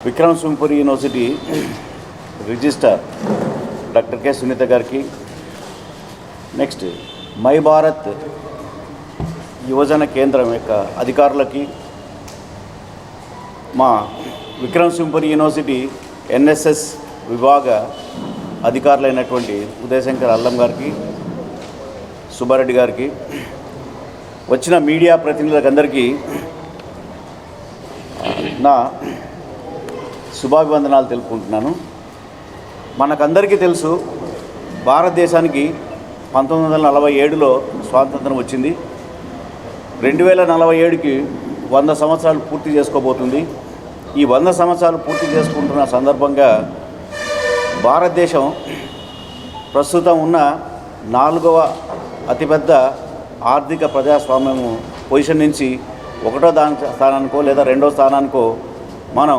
Vikram Simhapuri university registrar doctor K. Sunitha గారికి. Next my Bharat యువజన కేంద్రం యొక్క అధికారులకి మా విక్రమ్ సింహపురి యూనివర్సిటీ ఎన్ఎస్ఎస్ విభాగ అధికారులైనటువంటి ఉదయశంకర్ అల్లం గారికి సుబ్బారెడ్డి గారికి వచ్చిన మీడియా ప్రతినిధులకు అందరికీ నా శుభాభివందనాలు తెలుపుకుంటున్నాను. మనకందరికీ తెలుసు భారతదేశానికి పంతొమ్మిది వందల నలభై ఏడులో స్వాతంత్రం వచ్చింది. రెండు వేల నలభై ఏడుకి వంద సంవత్సరాలు పూర్తి చేసుకోబోతుంది. ఈ వంద సంవత్సరాలు పూర్తి చేసుకుంటున్న సందర్భంగా భారతదేశం ప్రస్తుతం ఉన్న నాలుగవ అతిపెద్ద ఆర్థిక ప్రజాస్వామ్యము పొజిషన్ నుంచి ఒకటో దాని స్థానానికో లేదా రెండో స్థానానికో మనం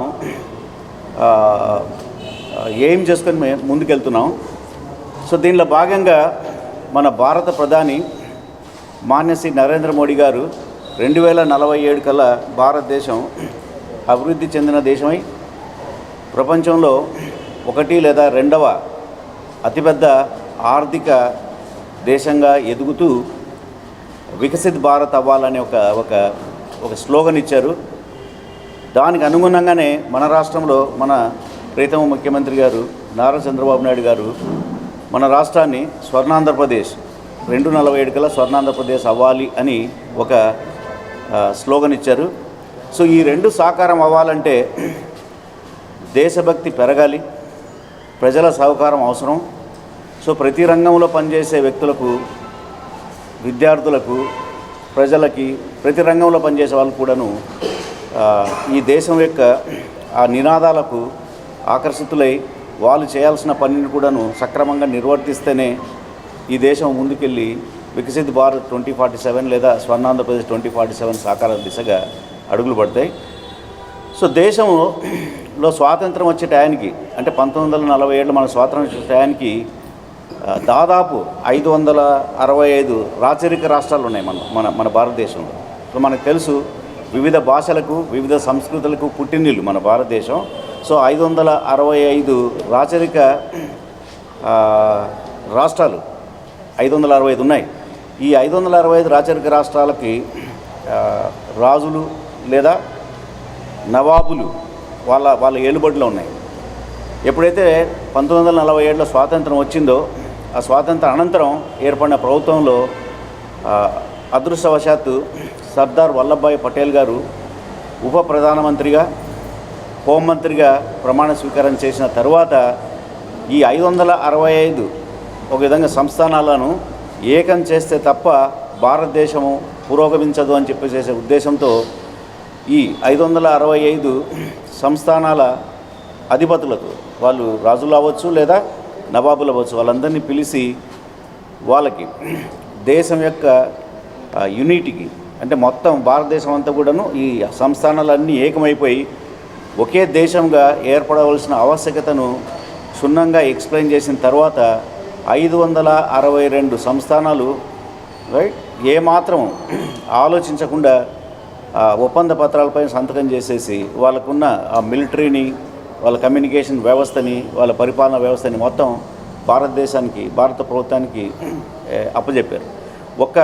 ఏం చేసుకొని మేము ముందుకెళ్తున్నాం. సో దీనిలో భాగంగా మన భారత ప్రధాని మాన్యశ్రీ నరేంద్ర మోడీ గారు రెండు వేల నలభై ఏడు కల్లా భారతదేశం అభివృద్ధి చెందిన దేశమై ప్రపంచంలో ఒకటి లేదా రెండవ అతిపెద్ద ఆర్థిక దేశంగా ఎదుగుతూ వికసిత్ భారత్ అవ్వాలని ఒక ఒక ఒక స్లోగన్ ఇచ్చారు. దానికి అనుగుణంగానే మన రాష్ట్రంలో మన ప్రీతమ ముఖ్యమంత్రి గారు నారా చంద్రబాబు నాయుడు గారు మన రాష్ట్రాన్ని స్వర్ణాంధ్రప్రదేశ్ రెండు నలభై ఏడు కల్లా స్వర్ణాంధ్రప్రదేశ్ అవ్వాలి అని ఒక స్లోగన్ ఇచ్చారు. సో ఈ రెండు సాకారం అవ్వాలంటే దేశభక్తి పెరగాలి ప్రజల సహకారం అవసరం. సో ప్రతి రంగంలో పనిచేసే వ్యక్తులకు విద్యార్థులకు ప్రజలకి ప్రతి రంగంలో పనిచేసే వాళ్ళు కూడాను ఈ దేశం యొక్క ఆ నినాదాలకు ఆకర్షితులై వాళ్ళు చేయాల్సిన పనిని కూడాను సక్రమంగా నిర్వర్తిస్తేనే ఈ దేశం ముందుకెళ్ళి Viksit Bharat twenty forty seven లేదా స్వర్ణాంధ్రప్రదేశ్ ట్వంటీ ఫార్టీ సెవెన్ సాకార దిశగా అడుగులు పడతాయి. సో దేశంలో స్వాతంత్రం వచ్చే టయానికి అంటే పంతొమ్మిది వందల నలభై ఏళ్ళు మన స్వాతంత్రం వచ్చే టయానికి దాదాపు ఐదు వందల అరవై ఐదు రాచరిక రాష్ట్రాలు ఉన్నాయి మన మన మన భారతదేశంలో. సో మనకు తెలుసు వివిధ భాషలకు వివిధ సంస్కృతులకు పుట్టినిల్లు మన భారతదేశం. సో ఐదు వందల అరవై ఐదు రాచరిక రాష్ట్రాలు ఐదు వందల అరవై ఐదు ఉన్నాయి. ఈ ఐదు వందల అరవై ఐదు రాచరిక రాష్ట్రాలకి రాజులు లేదా నవాబులు వాళ్ళ వాళ్ళ ఏలుబడిలో ఉన్నాయి. ఎప్పుడైతే పంతొమ్మిది వందల నలభై ఏడులో స్వాతంత్రం వచ్చిందో ఆ స్వాతంత్ర అనంతరం ఏర్పడిన ప్రభుత్వంలో అదృష్టవశాత్తు సర్దార్ వల్లభాయ్ పటేల్ గారు ఉప ప్రధానమంత్రిగా హోంమంత్రిగా ప్రమాణ స్వీకారం చేసిన తర్వాత ఈ ఐదు వందల అరవై ఐదు ఒక విధంగా సంస్థానాలను ఏకం చేస్తే తప్ప భారతదేశము పురోగమించదు అని చెప్పి చేసే ఉద్దేశంతో ఈ ఐదు వందల అరవై ఐదు సంస్థానాల అధిపతులతో వాళ్ళు రాజులు అవ్వచ్చు లేదా నవాబులు అవ్వచ్చు వాళ్ళందరినీ పిలిచి వాళ్ళకి దేశం యొక్క యూనిటీకి అంటే మొత్తం భారతదేశం అంతా కూడాను ఈ సంస్థానాలన్నీ ఏకమైపోయి ఒకే దేశంగా ఏర్పడవలసిన ఆవశ్యకతను క్షుణ్ణంగా ఎక్స్ప్లెయిన్ చేసిన తర్వాత ఐదు వందల అరవై రెండు సంస్థానాలు రైట్ ఏమాత్రం ఆలోచించకుండా ఆ ఒప్పంద పత్రాలపై సంతకం చేసేసి వాళ్ళకున్న ఆ మిలిటరీని వాళ్ళ కమ్యూనికేషన్ వ్యవస్థని వాళ్ళ పరిపాలన వ్యవస్థని మొత్తం భారతదేశానికి భారత ప్రభుత్వానికి అప్పజెప్పారు. ఒక్క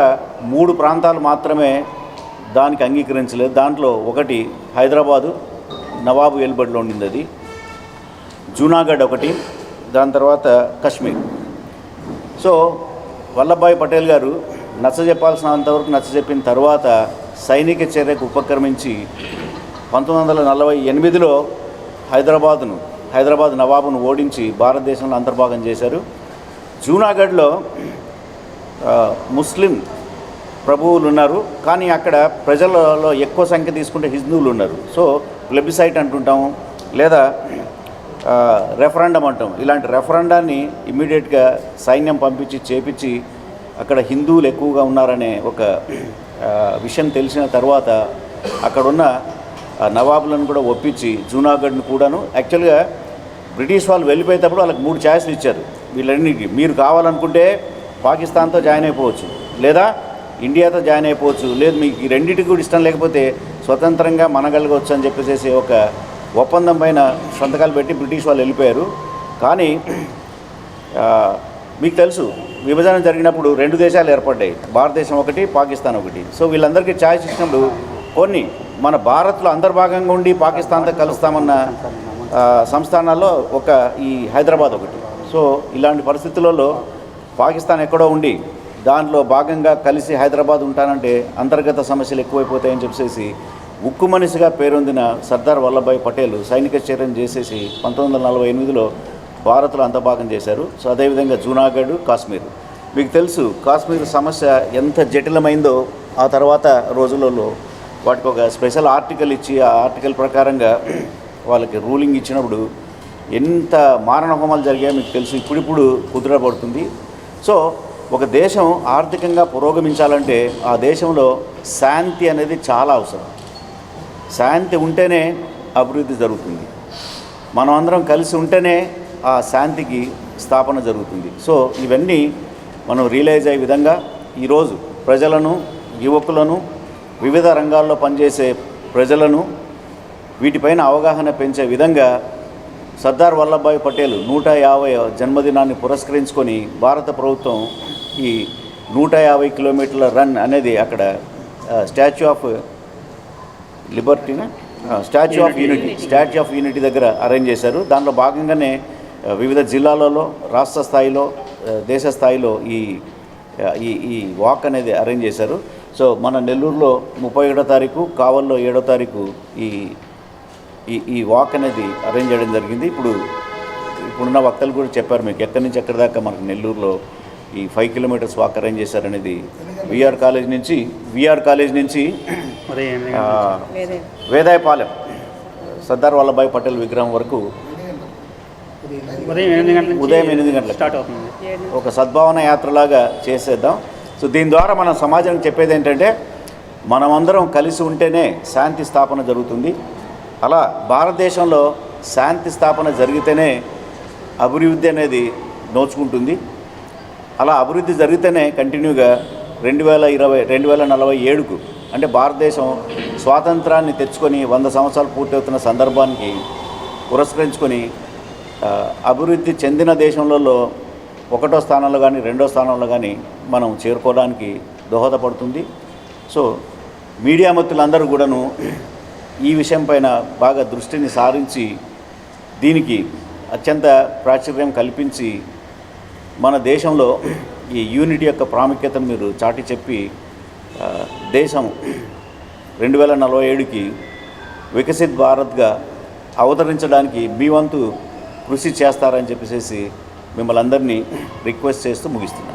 మూడు ప్రాంతాలు మాత్రమే దానికి అంగీకరించలేదు. దాంట్లో ఒకటి హైదరాబాదు నవాబు వెలుబడిలో ఉండింది అది జూనాగఢ్ ఒకటి దాని తర్వాత కశ్మీర్. సో వల్లభాయ్ పటేల్ గారు నచ్చ చెప్పాల్సినంతవరకు నచ్చ చెప్పిన తర్వాత సైనిక చర్యకు ఉపక్రమించి పంతొమ్మిది వందల నలభై ఎనిమిదిలో హైదరాబాదును హైదరాబాద్ నవాబును ఓడించి భారతదేశంలో అంతర్భాగం చేశారు. జూనాగఢ్లో ముస్లిం ప్రభువులు ఉన్నారు కానీ అక్కడ ప్రజలలో ఎక్కువ సంఖ్య తీసుకుంటే హిందువులు ఉన్నారు సో ప్లెబిసైట్ అంటుంటాము లేదా రెఫరెండం అంటాం. ఇలాంటి రెఫరెండాన్ని ఇమీడియట్గా సైన్యం పంపించి చేపించి అక్కడ హిందువులు ఎక్కువగా ఉన్నారనే ఒక విషయం తెలిసిన తర్వాత అక్కడున్న నవాబులను కూడా ఒప్పించి జూనాగఢ్ను కూడాను యాక్చువల్గా బ్రిటిష్ వాళ్ళు వెళ్ళిపోయేటప్పుడు వాళ్ళకి మూడు ఛాయిస్లు ఇచ్చారు. వీళ్ళన్నిటికీ. మీరు కావాలనుకుంటే పాకిస్తాన్తో జాయిన్ అయిపోవచ్చు. లేదా ఇండియాతో జాయిన్ అయిపోవచ్చు. లేదు మీకు ఈ రెండింటికి కూడా ఇష్టం లేకపోతే స్వతంత్రంగా మనగలగవచ్చు అని చెప్పేసి ఒక ఒప్పందం పైన సంతకాలు పెట్టి బ్రిటిష్ వాళ్ళు వెళ్ళిపోయారు. కానీ మీకు తెలుసు విభజన జరిగినప్పుడు రెండు దేశాలు ఏర్పడ్డాయి. భారతదేశం ఒకటి పాకిస్తాన్ ఒకటి. సో వీళ్ళందరికీ ఛాయిస్ ఇచ్చినప్పుడు కొన్ని మన భారత్లో అంతర్భాగంగా ఉండి పాకిస్తాన్తో కలుస్తామన్న సంస్థానాల్లో ఒక ఈ హైదరాబాద్ ఒకటి. సో ఇలాంటి పరిస్థితులలో పాకిస్తాన్ ఎక్కడో ఉండి దానిలో భాగంగా కలిసి హైదరాబాద్ ఉంటానంటే అంతర్గత సమస్యలు ఎక్కువైపోతాయని చెప్పేసి ఉక్కు మనిషిగా పేరొందిన సర్దార్ వల్లభాయ్ పటేల్ సైనిక చర్యను చేసేసి పంతొమ్మిది వందల నలభై ఎనిమిదిలో భారత్లో అంతభాగం చేశారు. సో అదేవిధంగా జూనాగఢ్ కాశ్మీర్. మీకు తెలుసు కాశ్మీర్ సమస్య ఎంత జటిలమైందో ఆ తర్వాత రోజులలో వాటికి ఒక స్పెషల్ ఆర్టికల్ ఇచ్చి ఆ ఆర్టికల్ ప్రకారంగా వాళ్ళకి రూలింగ్ ఇచ్చినప్పుడు ఎంత మారణ హోమాలు జరిగాయో మీకు తెలుసు. ఇప్పుడిప్పుడు కుదురపడుతుంది సో ఒక దేశం ఆర్థికంగా పురోగమించాలంటే ఆ దేశంలో శాంతి అనేది చాలా అవసరం. శాంతి ఉంటేనే అభివృద్ధి జరుగుతుంది. మనం అందరం కలిసి ఉంటేనే ఆ శాంతికి స్థాపన జరుగుతుంది. సో ఇవన్నీ మనం రియలైజ్ అయ్యే విధంగా ఈరోజు ప్రజలను యువకులను వివిధ రంగాల్లో పనిచేసే ప్రజలను వీటిపైన అవగాహన పెంచే విధంగా సర్దార్ వల్లభాయ్ పటేల్ నూట యాభై జన్మదినాన్ని పురస్కరించుకొని భారత ప్రభుత్వం ఈ నూట యాభై కిలోమీటర్ల రన్ అనేది అక్కడ statue of లిబర్టీనా statue of unity statue of unity దగ్గర అరేంజ్ చేశారు. దానిలో భాగంగానే వివిధ జిల్లాలలో రాష్ట్ర స్థాయిలో దేశ స్థాయిలో ఈ ఈ ఈ వాక్ అనేది అరేంజ్ చేశారు. సో మన నెల్లూరులో ముప్పై ఏడో తారీఖు కావల్లో ఏడో తారీఖు ఈ ఈ ఈ వాక్ అనేది అరేంజ్ చేయడం జరిగింది. ఇప్పుడు ఇప్పుడున్న వక్తలు కూడా చెప్పారు మీకు ఎక్కడి నుంచి ఎక్కడి దాకా మనకు నెల్లూరులో ఈ ఫైవ్ కిలోమీటర్స్ వాక్ అరేంజ్ చేశారనేది. విఆర్ కాలేజ్ నుంచి విఆర్ కాలేజ్ నుంచి వేదాయపాలెం సర్దార్ వల్లభాయ్ పటేల్ విగ్రహం వరకు ఉదయం ఎనిమిది గంటల నుంచి ఉదయం ఎనిమిది గంటలకు. స్టార్ట్ అవుతుంది. ఒక సద్భావన యాత్రలాగా చేసేద్దాం. సో దీని ద్వారా మనం సమాజానికి చెప్పేది ఏంటంటే మనమందరం కలిసి ఉంటేనే శాంతి స్థాపన జరుగుతుంది. అలా భారతదేశంలో శాంతి స్థాపన జరిగితేనే అభివృద్ధి అనేది నోచుకుంటుంది. అలా అభివృద్ధి జరిగితేనే కంటిన్యూగా రెండు వేల ఇరవై రెండు వేల నలభై ఏడుకు అంటే భారతదేశం స్వాతంత్రాన్ని తెచ్చుకొని వంద సంవత్సరాలు పూర్తవుతున్న సందర్భానికి పురస్కరించుకొని అభివృద్ధి చెందిన దేశంలో ఒకటో స్థానంలో కానీ రెండో స్థానంలో కానీ మనం చేరుకోవడానికి దోహదపడుతుంది. సో మీడియా మిత్రులందరూ కూడాను ఈ విషయం పైన బాగా దృష్టిని సారించి దీనికి అత్యంత ప్రాచుర్యం కల్పించి మన దేశంలో ఈ యూనిటీ యొక్క ప్రాముఖ్యతను మీరు చాటి చెప్పి దేశం రెండు వేల నలభై ఏడుకి వికసిత్ భారత్గా అవతరించడానికి మీ వంతు కృషి చేస్తారని చెప్పేసి మిమ్మల్ని అందరినీ రిక్వెస్ట్ చేస్తూ ముగిస్తున్నాను.